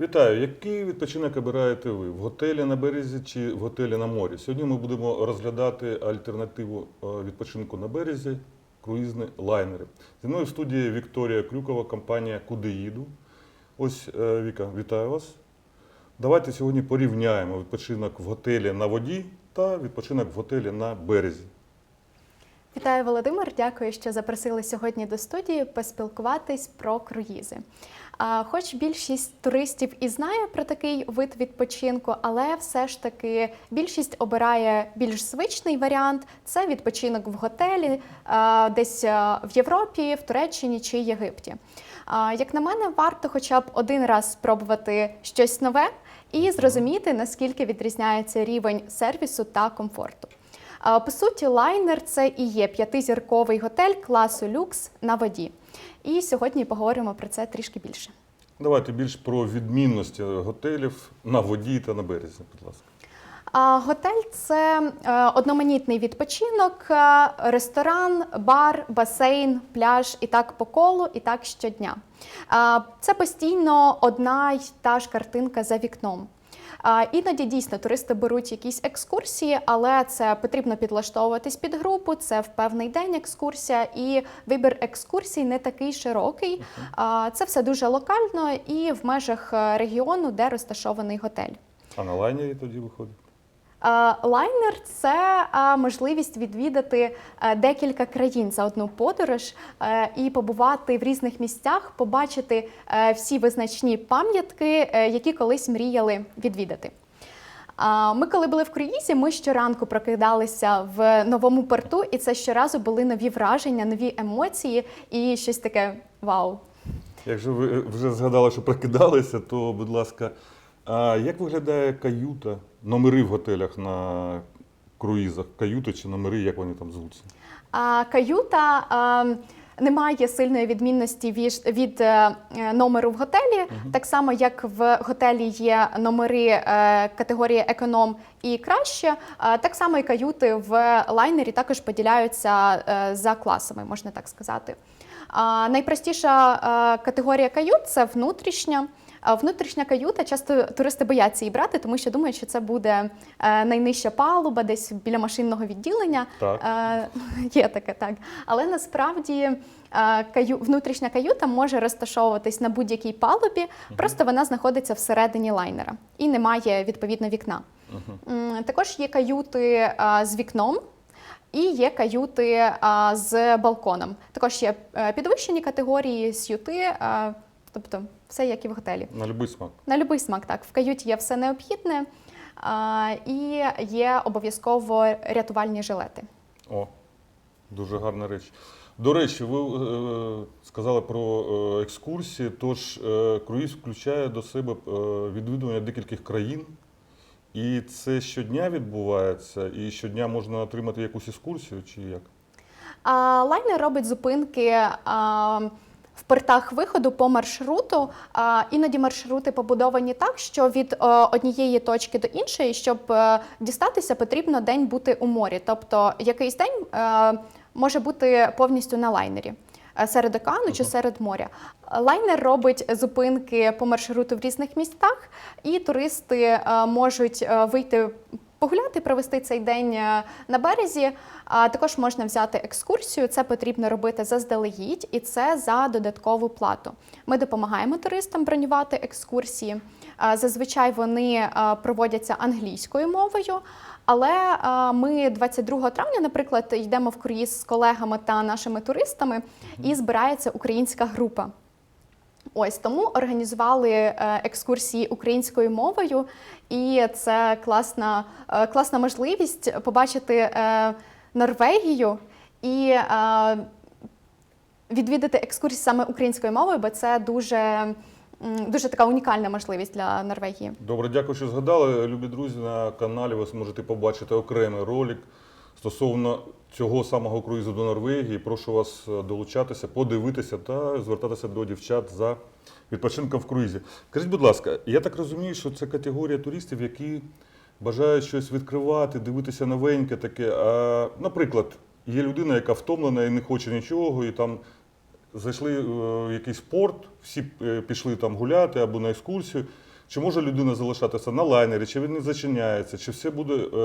Вітаю! Який відпочинок обираєте ви? В готелі на березі чи в готелі на морі? Сьогодні ми будемо розглядати альтернативу е, відпочинку на березі круїзні лайнери. Зі мною в студії Вікторія Крюкова, компанія Куди їду. Ось е, Віка, вітаю вас. Давайте сьогодні порівняємо відпочинок в готелі на воді та відпочинок в готелі на березі. Вітаю, Володимир. Дякую, що запросили сьогодні до студії поспілкуватись про круїзи. Хоч більшість туристів і знає про такий вид відпочинку, але все ж таки більшість обирає більш звичний варіант це відпочинок в готелі, десь в Європі, в Туреччині чи Єгипті. Як на мене, варто хоча б один раз спробувати щось нове і зрозуміти, наскільки відрізняється рівень сервісу та комфорту. По суті, лайнер це і є п'ятизірковий готель класу люкс на воді. І сьогодні поговоримо про це трішки більше. Давайте більш про відмінності готелів на воді та на березі, будь ласка. Готель це е, одноманітний відпочинок, е, ресторан, бар, басейн, пляж і так по колу, і так щодня. Це постійно одна й та ж картинка за вікном. Іноді дійсно туристи беруть якісь екскурсії, але це потрібно підлаштовуватись під групу. Це в певний день екскурсія, і вибір екскурсій не такий широкий. Це все дуже локально і в межах е, регіону, де розташований готель. А на лайнері тоді виходить? Е, Лайнер це е, можливість відвідати е, декілька країн за одну подорож і побувати в різних місцях, побачити всі визначні пам'ятки, які колись мріяли відвідати. Ми, коли були в круїзі, ми щоранку прокидалися в новому порту, і це щоразу були нові враження, нові емоції і щось таке вау. Якщо ви вже згадали, що прокидалися, то, будь ласка, а як виглядає каюта, номери в готелях на круїзах? Каюти чи номери, як вони там звуться? А каюта а, не має сильної відмінності від, від е, номеру в готелі, так само як в готелі є номери е, категорії економ і краще, е, так само і каюти в лайнері також поділяються е, за класами, можна так сказати. А, найпростіша е, категорія кают це внутрішня. А Внутрішня каюта часто туристи бояться її брати, тому що думають, що це буде е, найнижча палуба, десь біля машинного відділення. Так. Е, Є таке, так. Але насправді е, каю, внутрішня каюта може розташовуватись на будь-якій палубі, просто вона знаходиться всередині лайнера і не має відповідно вікна. М, Також є каюти з вікном. І є каюти е, з балконом. Також є підвищені категорії, сюти, тобто все як і в готелі. На будь-який смак. На будь-який смак, так. В каюті є все необхідне а, і є обов'язково рятувальні жилети. О, дуже гарна річ. До речі, ви е, сказали про е, екскурсії, тож е, круїз включає до себе е, відвідування декількох країн. І це щодня відбувається, і щодня можна отримати якусь екскурсію, чи як? А, лайнер робить зупинки. А, в портах виходу по маршруту а, іноді маршрути побудовані так, що від е, однієї точки до іншої, щоб е, дістатися, потрібно день бути у морі. Тобто якийсь день е, може бути повністю на лайнері. Е, Серед океану чи серед моря. Лайнер робить зупинки по маршруту в різних містах, і туристи е, можуть е, вийти погуляти, провести цей день на березі. А також можна взяти екскурсію. Це потрібно робити заздалегідь, і це за додаткову плату. Ми допомагаємо туристам бронювати екскурсії. А, Зазвичай вони е, проводяться англійською мовою. Але е, ми 22 травня, наприклад, йдемо в круїз з колегами та нашими туристами, і збирається українська група. Ось тому організували е, екскурсії українською мовою, і це класна, е, класна можливість побачити е, Норвегію і е, відвідати екскурсії саме українською мовою, бо це дуже, дуже така унікальна можливість для Норвегії. Добре, дякую, що згадали. Любі друзі, на каналі ви зможете побачити окремий ролик стосовно цього самого круїзу до Норвегії. Прошу вас е, долучатися, подивитися та звертатися до дівчат за відпочинком в круїзі. Скажіть, будь ласка, я так розумію, що це категорія туристів, які бажають щось відкривати, дивитися новеньке таке. А, наприклад, є людина, яка втомлена і не хоче нічого, і там зайшли е, в якийсь порт, всі е, пішли там гуляти або на екскурсію. Чи може людина залишатися на лайнері, чи він не зачиняється, чи все буде е,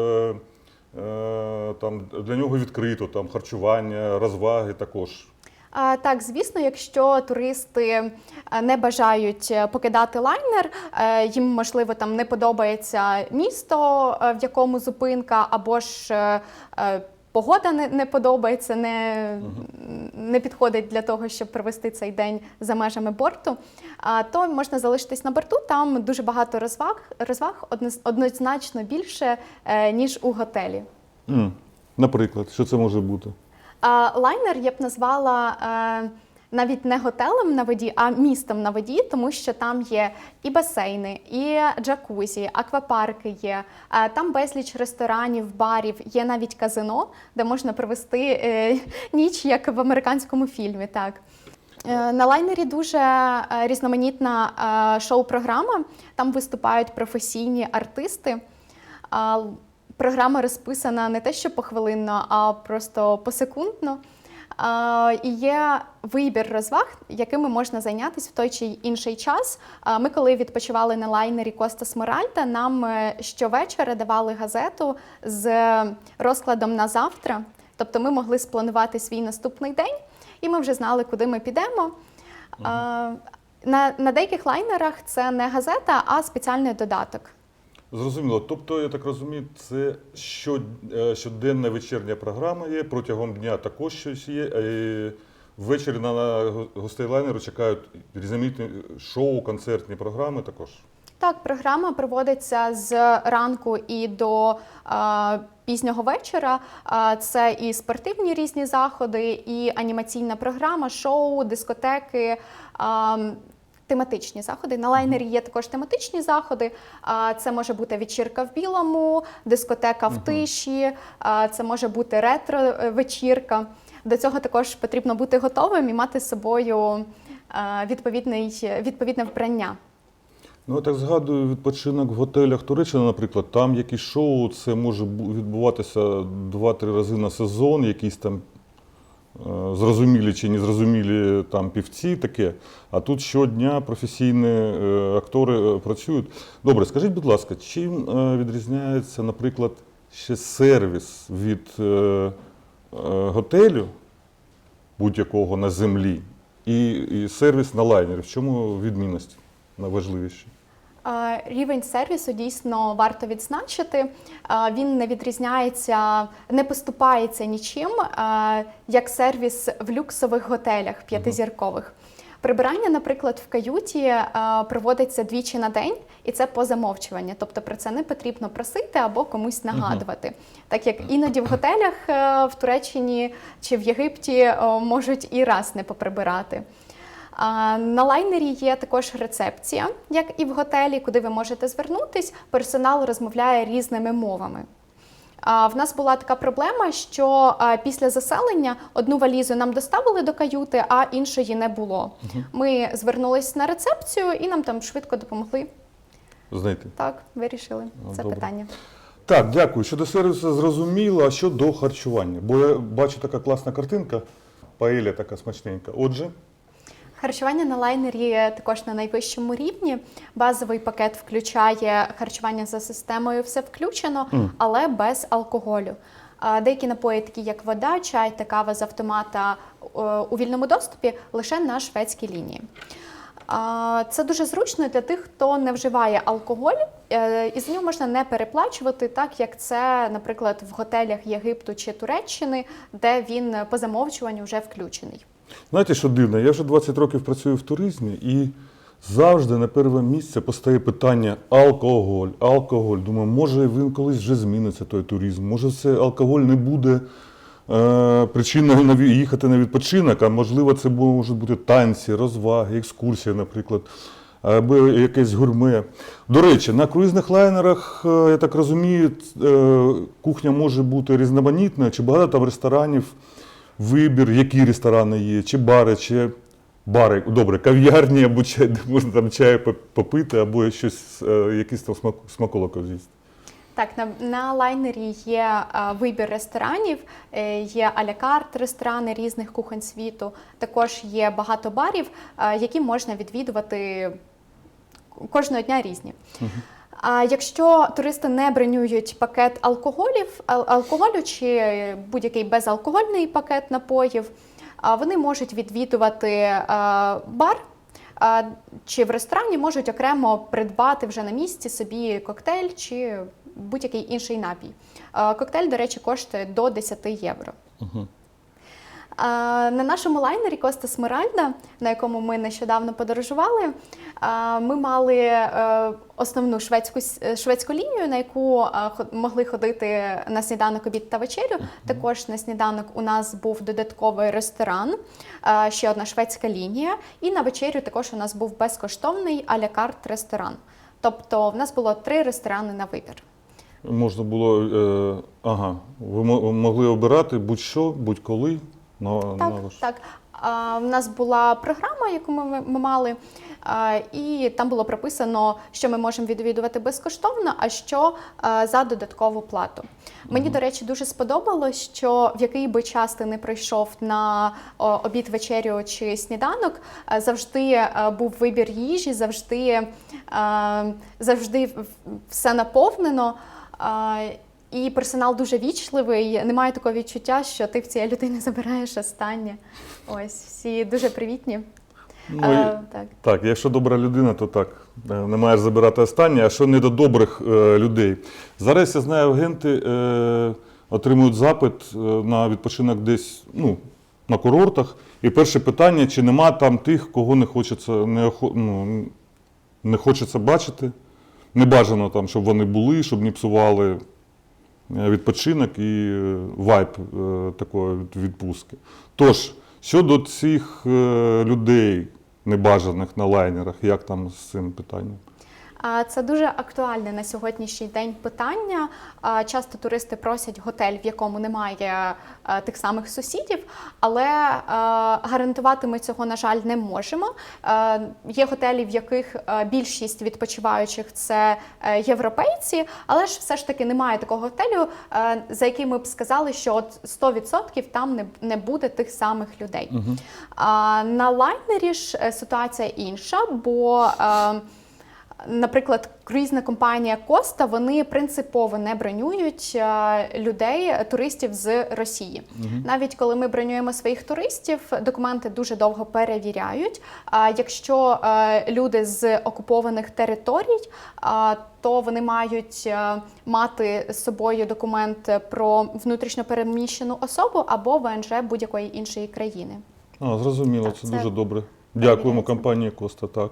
е, там, для нього відкрито, там, харчування, розваги також. Так, звісно, якщо туристи е, не бажають покидати лайнер, їм можливо там не подобається місто, в якому зупинка, або ж погода не, не подобається, не, не підходить для того, щоб провести цей день за межами борту, а, то можна залишитись на борту. Там дуже багато розваг, розваг однозначно більше, е, ніж у готелі. Наприклад, що це може бути? А, Лайнер я б назвала е, навіть не готелем на воді, а містом на воді, тому що там є і басейни, і джакузі, аквапарки є. Е, Там безліч ресторанів, барів, є навіть казино, де можна провести е, ніч, як в американському фільмі. Так. Е, На лайнері дуже різноманітна шоу-програма. Там виступають професійні артисти. Програма розписана не те, що похвилинно, а просто посекундно. І є вибір розваг, якими можна зайнятися в той чи інший час. Ми, коли відпочивали на лайнері Коста Смеральта, нам е, щовечора давали газету з розкладом на завтра. Тобто ми могли спланувати свій наступний день, і ми вже знали, куди ми підемо. На, на деяких лайнерах це не газета, а спеціальний додаток. Зрозуміло. Тобто, я так розумію, це е, щоденна вечірня програма є, протягом дня також щось є. е, Ввечері на гостей лайнеру чекають різноманітні шоу, концертні програми також. Так, програма проводиться з ранку і до е, пізнього вечора. Це і спортивні різні заходи, і анімаційна програма, шоу, дискотеки. Е, Тематичні заходи. На лайнері є також тематичні заходи. Це може бути вечірка в білому, дискотека в тиші, це може бути ретро-вечірка. До цього також потрібно бути готовим і мати з собою відповідний, відповідне вбрання. Ну, я так згадую відпочинок в готелях Туреччини, наприклад, там якісь шоу, це може відбуватися два-три рази на сезон, якісь там е, зрозумілі чи незрозумілі там півці таке. А тут щодня професійні е, актори е, працюють. Добре, скажіть, будь ласка, чим е, відрізняється, наприклад, ще сервіс від е, е, готелю будь-якого на землі і сервіс на лайнері? В чому відмінності найважливіші? Рівень сервісу дійсно варто відзначити. Він не відрізняється, не поступається нічим, як сервіс в люксових готелях п'ятизіркових. Прибирання, наприклад, в каюті проводиться двічі на день, і це по замовчуванню. Тобто про це не потрібно просити або комусь нагадувати. Так як іноді в готелях е, в Туреччині чи в Єгипті е, можуть і раз не поприбирати. На лайнері є також рецепція, як і в готелі, куди ви можете звернутись. Персонал розмовляє різними мовами. В нас була така проблема, що після заселення одну валізу нам доставили до каюти, а іншої не було. Ми звернулись на рецепцію і нам там швидко допомогли. Знайти. Так, вирішили Ну, це добре. питання. Так, дякую. Щодо сервісу зрозуміло, а щодо харчування. Бо я бачу така класна картинка, паеля така смачненька. Отже, Харчування на лайнері також на найвищому рівні. Базовий пакет включає харчування за системою все включено, але без алкоголю. Деякі напої, такі як вода, чай та кава з автомата у вільному доступі, лише на шведській лінії. Це дуже зручно для тих, хто не вживає алкоголь, е, і за нього можна не переплачувати, так як це, наприклад, в готелях Єгипту чи Туреччини, де він по замовчуванню вже включений. Знаєте, що дивно? Я вже 20 років працюю в туризмі і завжди на перше місце постає питання алкоголь, алкоголь. Думаю, може він колись вже зміниться той туризм, може це алкоголь не буде. е, Причиною їхати на відпочинок, а можливо, це можуть бути танці, розваги, екскурсії, наприклад, або якесь гурме. До речі, на круїзних лайнерах, е, я так розумію, е, кухня може бути різноманітною, чи багато там ресторанів, вибір, які ресторани є, чи бари, чи бари, добре, кав'ярні, або чай, де можна там чаю попити, або щось, е, якийсь там смак, смаколок з'їсти. Так, на, на лайнері є е, вибір ресторанів, е, є алякарт ресторани різних кухонь світу. Також є багато барів, е, які можна відвідувати кожного дня різні. А якщо туристи не бронюють пакет алкоголів, алкоголю чи будь-який безалкогольний пакет напоїв, вони можуть відвідувати бар. Чи в ресторані можуть окремо придбати вже на місці собі коктейль чи будь-який інший напій. Коктейль, до речі, коштує до 10 євро. А, На нашому лайнері Коста Смиральда, на якому ми нещодавно подорожували, ми мали е, основну шведську е, шведську лінію, на яку е, могли ходити на сніданок, обід та вечерю. Також на сніданок у нас був додатковий ресторан, ще одна шведська лінія. І на вечерю також у нас був безкоштовний аля-карт ресторан. Тобто в нас було три ресторани на вибір. Можна було, е, ага, ви могли обирати будь-що, будь-коли. На, Так, на так. А, в нас була програма, яку ми, ми мали, а, і там було прописано, що ми можемо відвідувати безкоштовно, а що а, за додаткову плату. Мені, до речі, дуже сподобалось, що в який би час ти не прийшов на о, обід, вечерю чи сніданок, а, завжди а, був вибір їжі, завжди, а, завжди все наповнено. А, і персонал дуже вічливий. Немає такого відчуття, що ти в цієї людини забираєш останнє. Ось всі дуже привітні. Ну, Е, і- так. Так, якщо добра людина, то так. е, Не маєш забирати останнє, а що не до добрих е, людей. Зараз я знаю, агенти е, отримують запит е, на відпочинок десь ну, на курортах. І перше питання: чи нема там тих, кого не хочеться, не, ну, не хочеться бачити. Не бажано там, щоб вони були, щоб не псували е, відпочинок і е, вайб е, такої відпустки. Тож, щодо цих е, людей небажаних на лайнерах, як там з цим питанням? Це дуже актуальне на сьогоднішній день питання. Часто туристи просять готель, в якому немає е, тих самих сусідів, але е, гарантувати ми цього, на жаль, не можемо. Е, Є готелі, в яких більшість відпочиваючих це європейці, але ж все ж таки немає такого готелю, за який ми б сказали, що от 100% там не, буде тих самих людей. А на лайнері ж ситуація інша, бо Наприклад, круїзна компанія Коста вони принципово не бронюють е, людей, туристів з Росії. Навіть коли ми бронюємо своїх туристів, документи дуже довго перевіряють. А якщо е, люди з окупованих територій, то вони мають е, мати з собою документ про внутрішньо переміщену особу або ВНЖ будь-якої іншої країни. А, зрозуміло, Так, це, це дуже добре. Дякуємо компанії Коста. Так.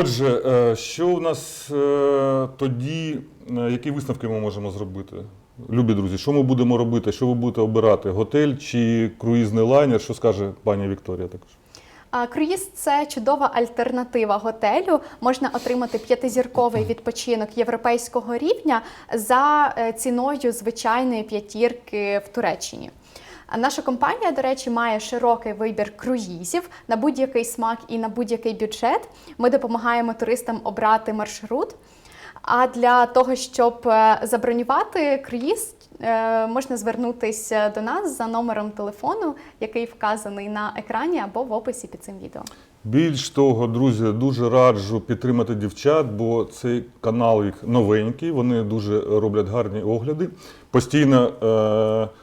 Отже, е, що у нас е, тоді, е, які висновки ми можемо зробити? Любі друзі, що ми будемо робити? Що ви будете обирати? Готель чи круїзний лайнер? Що скаже пані Вікторія також? Круїз це чудова альтернатива готелю. Можна отримати п'ятизірковий відпочинок європейського рівня за ціною звичайної п'ятірки в Туреччині. Наша компанія, до речі, має широкий вибір круїзів на будь-який смак і на будь-який бюджет. Ми допомагаємо туристам обрати маршрут. А для того, щоб е, забронювати круїз, е, можна звернутися до нас за номером телефону, який вказаний на екрані або в описі під цим відео. Більш того, друзі, дуже раджу підтримати дівчат, бо цей канал їх новенький, вони дуже роблять гарні огляди. Постійно е-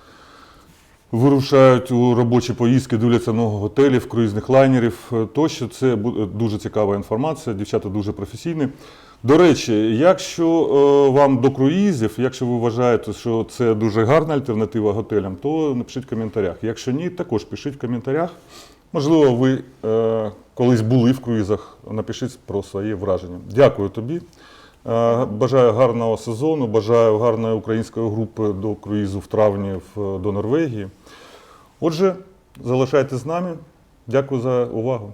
вирушають у робочі поїздки, дивляться много готелів, круїзних лайнерів е, тощо. Це бу- дуже цікава інформація, дівчата дуже професійні. До речі, якщо е, вам до круїзів, якщо ви вважаєте, що це дуже гарна альтернатива готелям, то напишіть в коментарях. Якщо ні, також пишіть в коментарях. Можливо, ви е, колись були в круїзах, напишіть про свої враження. Дякую тобі. Е, бажаю гарного сезону, бажаю гарної української групи до круїзу в травні до Норвегії. Отже, залишайтесь з нами. Дякую за увагу.